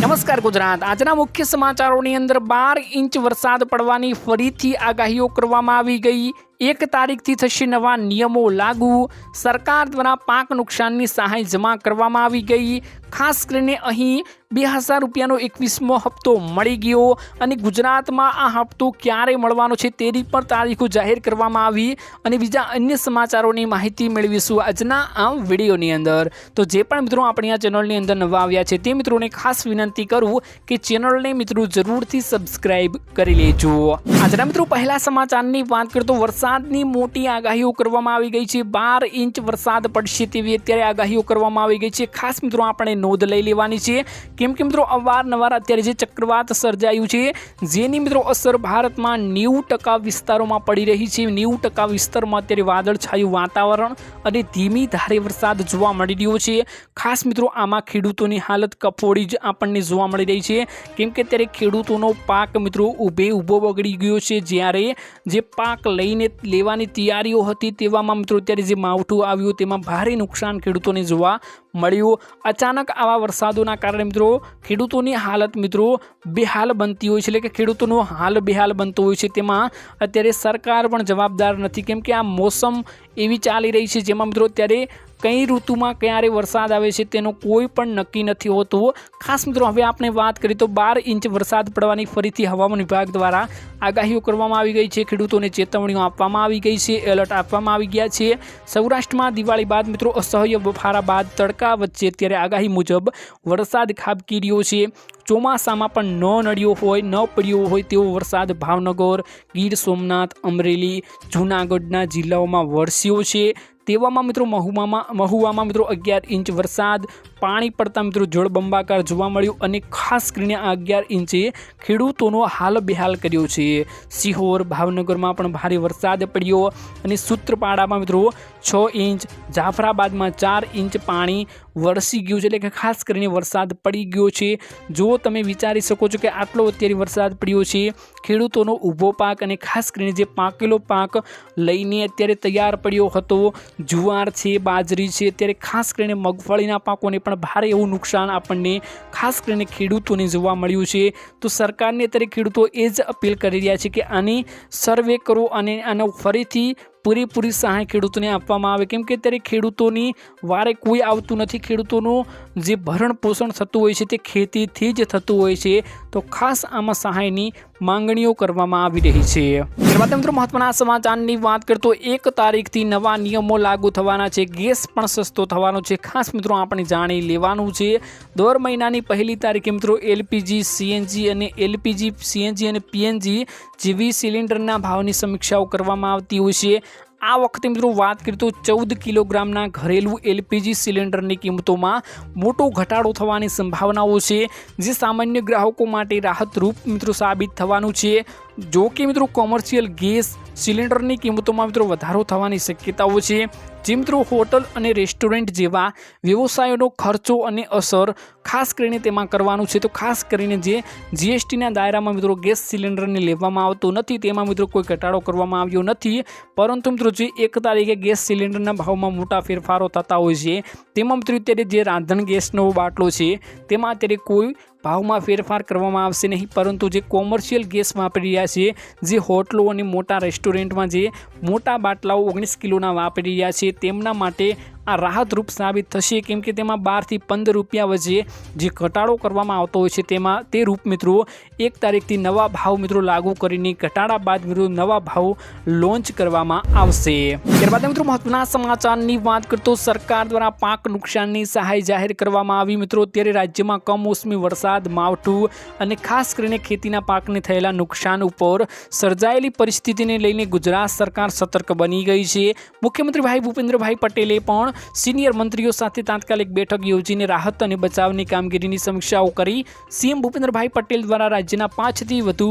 નમસ્કાર ગુજરાત. આજના મુખ્ય સમાચારોની અંદર બાર ઇંચ વરસાદ પડવાની ફરીથી આગાહીઓ કરવામાં આવી ગઈ. એક તારીખથી થશે નવા નિયમો લાગુ. સરકાર દ્વારા પાક નુકસાનની સહાય જમા કરવામાં આવી ગઈ. ખાસ કરીને અહીં બે હજાર રૂપિયાનો એકવીસમો હપ્તો મળી ગયો અને ગુજરાતમાં આ હપ્તો ક્યારે મળવાનો છે તેની પણ તારીખો જાહેર કરવામાં આવી અને બીજા અન્ય સમાચારોની માહિતી મેળવીશું આજના આ વિડીયોની અંદર. તો જે પણ મિત્રો આપણી આ ચેનલની અંદર નવા આવ્યા છે તે મિત્રોને ખાસ વિનંતી કરું કે ચેનલને મિત્રો જરૂરથી સબસ્ક્રાઈબ કરી લેજો. આજના મિત્રો પહેલા સમાચારની વાત કરતો તો વરસાદની મોટી આગાહીઓ કરવામાં આવી ગઈ છે. બાર ઇંચ વરસાદ પડશે તેવી અત્યારે આગાહીઓ કરવામાં આવી ગઈ છે. ખાસ મિત્રો આપણે નોંધ લઈ લેવાની છે. કેમ કે મિત્રો અવારનવાર અત્યારે જે ચક્રવાત સર્જાયું છે, જેની મિત્રો અસર ભારતમાં નેવું ટકા વિસ્તારોમાં પડી રહી છે. નેવું ટકા વિસ્તારમાં અત્યારે વાદળછાયું વાતાવરણ અને ધીમી ધારે વરસાદ જોવા મળી રહ્યો છે. ખાસ મિત્રો આમાં ખેડૂતોની હાલત કફોડી જ આપણને જોવા મળી રહી છે. કેમ કે અત્યારે ખેડૂતોનો પાક મિત્રો ઊભે ઊભો બગડી ગયો છે. જ્યારે જે પાક લઈને લેવાની તૈયારીઓ હતી તેવામાં મિત્રો અત્યારે જે માવઠું આવ્યું તેમાં ભારે નુકસાન ખેડૂતોને જોવા મળ્યું. અચાનક આવા વરસાદોના કારણે મિત્રો ખેડૂતોની હાલત મિત્રો બેહાલ બનતી હોય છે, એટલે કે ખેડૂતોનો હાલ બેહાલ બનતો હોય છે. તેમાં અત્યારે સરકાર પણ જવાબદાર નથી. કેમ કે આ મોસમ એવી ચાલી રહી છે જેમાં મિત્રો અત્યારે કઈ ઋતુમાં ક્યારે વરસાદ આવે છે તેનો કોઈ પણ નક્કી નથી હોતું ખાસ મિત્રો, હવે આપણે વાત કરીએ તો બાર ઇંચ વરસાદ પડવાની ફરીથી હવામાન વિભાગ દ્વારા આગાહીઓ કરવામાં આવી ગઈ છે. ખેડૂતોને ચેતવણીઓ આપવામાં આવી ગઈ છે, એલર્ટ આપવામાં આવી ગયા છે. સૌરાષ્ટ્રમાં દિવાળી બાદ મિત્રો અસહ્ય બફારા બાદ તડકા વચ્ચે અત્યારે આગાહી મુજબ વરસાદ ખાબકી રહ્યો છે. ચોમાસામાં પણ ન નડ્યો હોય, ન પડ્યો હોય તેવો વરસાદ ભાવનગર, ગીર સોમનાથ, અમરેલી, જૂનાગઢના જિલ્લાઓમાં વરસ્યો છે. તેવામાં મિત્રો મહુવામાં મહુવામાં મિત્રો અગિયાર ઇંચ વરસાદ, પાણી પડતા મિત્રો જળબંબાકાર જોવા મળ્યું અને ખાસ કરીને આ અગિયાર ઇંચે ખેડૂતોનો હાલ બેહાલ કર્યો છે. સિહોર, ભાવનગરમાં પણ ભારે વરસાદ પડ્યો અને સૂત્રપાડામાં મિત્રો છ ઇંચ, જાફરાબાદમાં ચાર ઇંચ પાણી વરસી ગયું છે એટલે કે ખાસ કરીને વરસાદ પડી ગયો છે. જો તમે વિચારી શકો છો કે આટલો અત્યારે વરસાદ પડ્યો છે, ખેડૂતોનો ઊભો પાક અને ખાસ કરીને જે પાકેલો પાક લઈને અત્યારે તૈયાર પડ્યો હતો જુવાર છે, બાજરી છે, અત્યારે ખાસ કરીને મગફળીના પાકોને પણ ભારે એવું નુકસાન આપણને, ખાસ કરીને ખેડૂતોને જોવા મળ્યું છે. તો સરકારને અત્યારે ખેડૂતો એ જ અપીલ કરી રહ્યા છે કે આની સર્વે કરો અને આનો ફરીથી પૂરેપૂરી સહાય ખેડૂતોને આપવામાં આવે. કેમ કે અત્યારે ખેડૂતોની વારે કોઈ આવતું નથી. ખેડૂતોનું જે ભરણ પોષણ થતું હોય છે, તે ખેતીથી જ થતું હોય છે. તો ખાસ આમાં સહાયની માંગણીઓ કરવામાં આવી રહી છે. ત્યારબાદ મિત્રો મહત્વના સમાચારની વાત કરતો એક તારીખથી નવા નિયમો લાગુ થવાના છે. ગેસ પણ સસ્તો થવાનો છે. ખાસ મિત્રો આપણે જાણી લેવાનું છે. દર મહિનાની પહેલી તારીખે મિત્રો એલપીજી, સીએનજી અને એલપીજી, સીએનજી અને પીએનજી જેવી સિલિન્ડરના ભાવની સમીક્ષાઓ કરવામાં આવતી હોય છે. આ વખતે મિત્રો વાત કરીએ તો ચૌદ કિલોગ્રામના ઘરેલું એલપીજી સિલિન્ડરની કિંમતોમાં મોટો ઘટાડો થવાની સંભાવનાઓ છે, જે સામાન્ય ગ્રાહકો માટે રાહતરૂપ મિત્રો સાબિત થવાનું છે. જો કે મિત્રો કોમર્શિયલ ગેસ સિલિન્ડરની કિંમતોમાં મિત્રો વધારો થવાની શક્યતાઓ છે. મિત્રો હોટલ અને રેસ્ટોરન્ટ જેવા વ્યવસાયોનો ખર્ચો અને અસર ખાસ કરીને તેમાં કરવાનું છે. તો ખાસ કરીને જે જીએસટીના દાયરામાં મિત્રો ગેસ સિલિન્ડરને લેવામાં આવતો નથી, તેમાં મિત્રો કોઈ ઘટાડો કરવામાં આવ્યો નથી. પરંતુ મિત્રો જે એક તારીખે ગેસ સિલિન્ડરના ભાવમાં મોટા ફેરફારો થતા હોય છે, તેમાં મિત્રો અત્યારે જે રાંધણ ગેસનો બાટલો છે, તેમાં અત્યારે કોઈ ભાવમાં ફેરફાર કરવામાં આવશે નહીં, પરંતુ જે કોમર્શિયલ ગેસ વાપરી રહ્યા છે, જે હોટલો અને મોટા રેસ્ટોરન્ટમાં જે મોટા બાટલાઓ ઓગણીસ કિલોના વાપરી રહ્યા છે, તેમના માટે આ રાહતરૂપ સાબિત થશે. કેમ કે તેમાં બારથી પંદર રૂપિયા વચ્ચે જે ઘટાડો કરવામાં આવતો હોય છે, તેમાં તે રૂપ મિત્રો એક તારીખથી નવા ભાવ મિત્રો લાગુ કરીને ઘટાડા બાદ મિત્રો નવા ભાવ લોન્ચ કરવામાં આવશે. ત્યારબાદ મિત્રો મહત્વના સમાચારની વાત કરતો સરકાર દ્વારા પાક નુકસાનની સહાય જાહેર કરવામાં આવી. મિત્રો અત્યારે રાજ્યમાં કમોસમી વરસાદ, માવઠું અને ખાસ કરીને ખેતીના પાકને થયેલા નુકસાન ઉપર સર્જાયેલી પરિસ્થિતિને લઈને ગુજરાત સરકાર સતર્ક બની ગઈ છે. મુખ્યમંત્રી ભાઈ ભૂપેન્દ્રભાઈ પટેલે પણ સિનિયર મંત્રીઓ સાથે તાત્કાલિક બેઠક યોજીને રાહત અને બચાવની કામગીરીની સમીક્ષાઓ કરી સીએમ ભૂપેન્દ્રભાઈ પટેલ દ્વારા રાજ્યના પાંચથી વધુ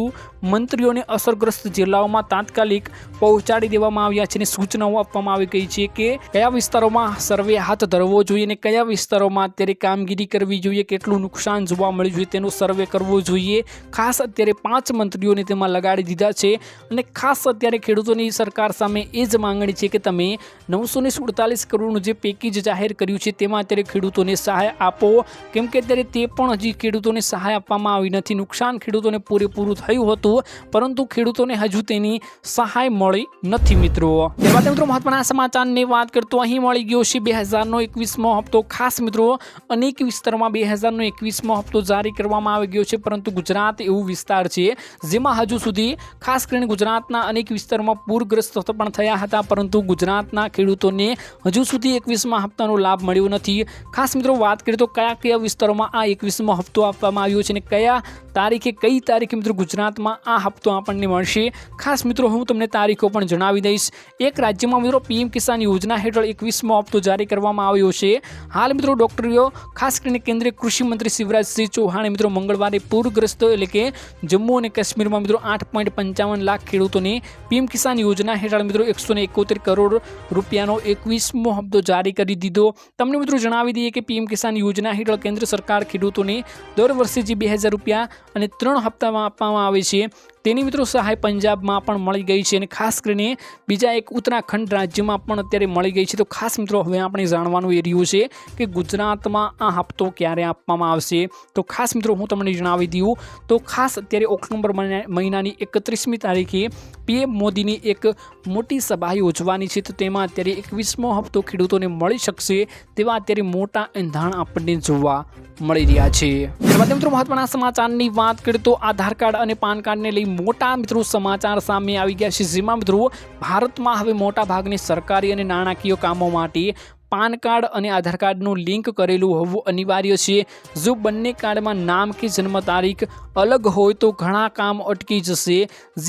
મંત્રીઓને અસરગ્રસ્ત જિલ્લાઓમાં તાત્કાલિક પહોંચાડી દેવામાં આવ્યા છે અને સૂચનાઓ આપવામાં આવી ગઈ છે કે કયા વિસ્તારોમાં સર્વે હાથ ધરવો જોઈએ અને કયા વિસ્તારોમાં અત્યારે કામગીરી કરવી જોઈએ, કેટલું નુકસાન જોવા મળ્યું જોઈએ તેનો સર્વે કરવો જોઈએ. ખાસ અત્યારે પાંચ મંત્રીઓને તેમાં લગાડી દીધા છે અને ખાસ અત્યારે ખેડૂતોની સરકાર સામે એ જ માંગણી છે કે તમે નવસો ને સુડતાલીસ કરોડનું જે પેકેજ જાહેર કર્યું છે, તેમાં અત્યારે ખેડૂતોને સહાય આપો. કેમ કે અત્યારે તે પણ હજી ખેડૂતોને સહાય આપવામાં આવી નથી. નુકસાન ખેડૂતોને પૂરેપૂરું થયું હતું, પરંતુ ખેડૂતોને હજુ તેની સહાય મળી નથી, મિત્રો. ત્યારબાદ મિત્રો, મહત્વના સમાચારની વાત કરતો અહીં મળી ગયો છે બે હજારનો એકવીસમો હપ્તો. ખાસ મિત્રો, અનેક વિસ્તારમાં બે હજારનો એકવીસમો હપ્તો જારી કરવામાં આવી ગયો છે, પરંતુ ગુજરાત એવું વિસ્તાર છે, જેમાં હજુ સુધી ખાસ કરીને ગુજરાતના અનેક વિસ્તારમાં પૂરગ્રસ્ત પણ થયા હતા, પરંતુ ગુજરાતના ખેડૂતોને હજુ સુધી એકવીસમા હપ્તાનો લાભ મળ્યો નથી. ખાસ મિત્રો, વાત કરીએ તો કયા કયા વિસ્તારોમાં આ એકવીસમો હપ્તો આપવામાં આવ્યો છે અને કયા તારીખે કઈ તારીખે મિત્રો ગુજરાતમાં આ હપ્તો આપણને મળશે? ખાસ મિત્રો, હું તમને તારીખો પણ જણાવી દઈશ. એક રાજ્યમાં મિત્રો, પીએમ કિસાન યોજના હેઠળ એકવીસમો હપ્તો જારી કરવામાં આવ્યો છે. હાલ મિત્રો, ડોક્ટરીઓ, ખાસ કરીને કેન્દ્રીય કૃષિ મંત્રી શિવરાજસિંહ ચૌહાણે મિત્રો, મંગળવારે પૂરગ્રસ્ત એટલે કે જમ્મુ અને કાશ્મીરમાં મિત્રો, આઠ પોઈન્ટ પંચાવન લાખ ખેડૂતોને પીએમ કિસાન યોજના હેઠળ મિત્રો, એકસો એકોતેર કરોડ રૂપિયાનો એકવીસમો હપ્તો જારી કરી દીધો. તમને મિત્રો જણાવી દઈએ કે પીએમ કિસાન યોજના હેઠળ કેન્દ્ર સરકાર ખેડૂતોને દર વર્ષે જે બે રૂપિયા અને ત્રણ હપ્તામાં આપવામાં આવે છે. તેની મિત્રો સહાય પંજાબમાં પણ મળી ગઈ છે અને ખાસ કરીને બીજા એક ઉત્તરાખંડ રાજ્યમાં પણ અત્યારે મળી ગઈ છે. તો ખાસ મિત્રો, હવે આપણે જાણવાનું એ રહ્યું છે કે ગુજરાતમાં આ હપ્તો ક્યારે આપવામાં આવશે? તો ખાસ મિત્રો, હું તમને જણાવી દઉં. તો ખાસ અત્યારે ઓક્ટોબર મહિના- મહિનાની એકત્રીસમી તારીખે પીએમ મોદીની એક મોટી સભા યોજવાની છે. તો તેમાં અત્યારે એકવીસમો હપ્તો ખેડૂતોને મળી શકશે તેવા અત્યારે મોટા એંધાણ આપણને જોવા મળી રહ્યા છે. ત્યારબાદ મિત્રો, મહત્વના સમાચારની વાત કરીએ તો આધાર કાર્ડ અને પાન કાર્ડને લઈ મોટા મિત્રો સમાચાર સામે આવી ગયા છે. જેમાં મિત્રો ભારતમાં હવે મોટા ભાગની સરકારી અને નાણાકીય કામો માટે પાન કાર્ડ અને આધાર કાર્ડનું લિંક કરેલું હોવું અનિવાર્ય છે. જો બંને કાર્ડમાં નામ કે જન્મ તારીખ અલગ હોય તો ઘણા કામ અટકી જશે.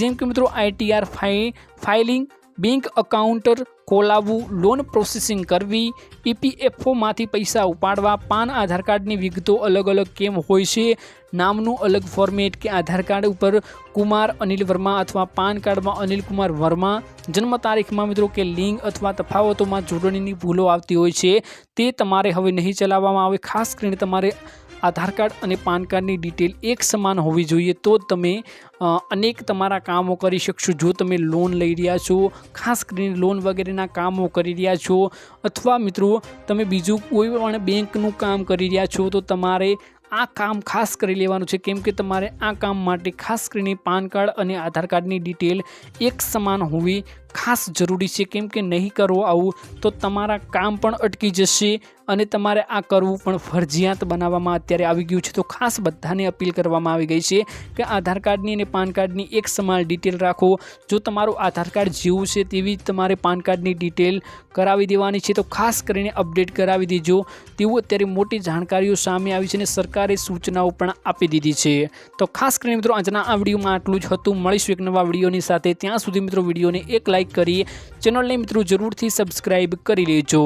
જેમ કે મિત્રો આઈટીઆર ફાઈ ફાઇલિંગ બેંક અકાઉન્ટ ખોલાવવું, લોન પ્રોસેસિંગ કરવી ઈપીએફઓમાંથી પૈસા ઉપાડવા, પાન, આધાર કાર્ડની વિગતો અલગ અલગ કેમ હોય છે, નામનું અલગ ફોર્મેટ કે આધાર કાર્ડ ઉપર કુમાર અનિલ વર્મા અથવા પાન કાર્ડમાં અનિલ કુમાર વર્મા, જન્મ તારીખમાં મિત્રો કે લિંગ અથવા તફાવતોમાં જોડણીની ભૂલો આવતી હોય છે, તે તમારે હવે નહીં ચલાવવામાં આવે, ખાસ કરીને તમારે આધાર કાર્ડ અને પાન કાર્ડની ડિટેલ એક સમાન હોવી જોઈએ તો તમે અનેક તમારા કામો કરી શકશો. જો તમે લોન લઈ રહ્યા છો, ખાસ કરીને લોન વગેરેના કામો કરી રહ્યા છો, અથવા મિત્રો તમે બીજું કોઈ પણ બેંકનું કામ કરી રહ્યા છો, તો તમારે આ કામ ખાસ કરી લેવાનું છે. કેમ કે તમારે આ કામ માટે ખાસ કરીને પાન કાર્ડ અને આધાર કાર્ડની ડિટેલ એક સમાન હોવી ખાસ જરૂરી છે, કેમ કે નહીં કરો આવું તો તમારા કામ પણ અટકી જશે અને તમારે આ કરવું પણ ફરજિયાત બનાવવામાં અત્યારે આવી ગયું છે. તો ખાસ બધાને અપીલ કરવામાં આવી ગઈ છે કે આધાર કાર્ડની અને પાન કાર્ડની એક સમાન ડિટેલ રાખો. જો તમારું આધાર કાર્ડ જેવું છે તેવી જ તમારે પાન કાર્ડની ડિટેલ કરાવી દેવાની છે, તો ખાસ કરીને અપડેટ કરાવી દેજો. તેવું અત્યારે મોટી જાણકારીઓ સામે આવી છે અને સરકારે સૂચનાઓ પણ આપી દીધી છે. તો ખાસ કરીને મિત્રો, આજના આ વિડીયોમાં આટલું જ હતું. મળીશું એક નવા વિડીયોની સાથે. ત્યાં સુધી મિત્રો, વિડીયોને એક લાઇક કરી ચેનલને મિત્રો જરૂરથી સબસ્ક્રાઈબ કરી લેજો.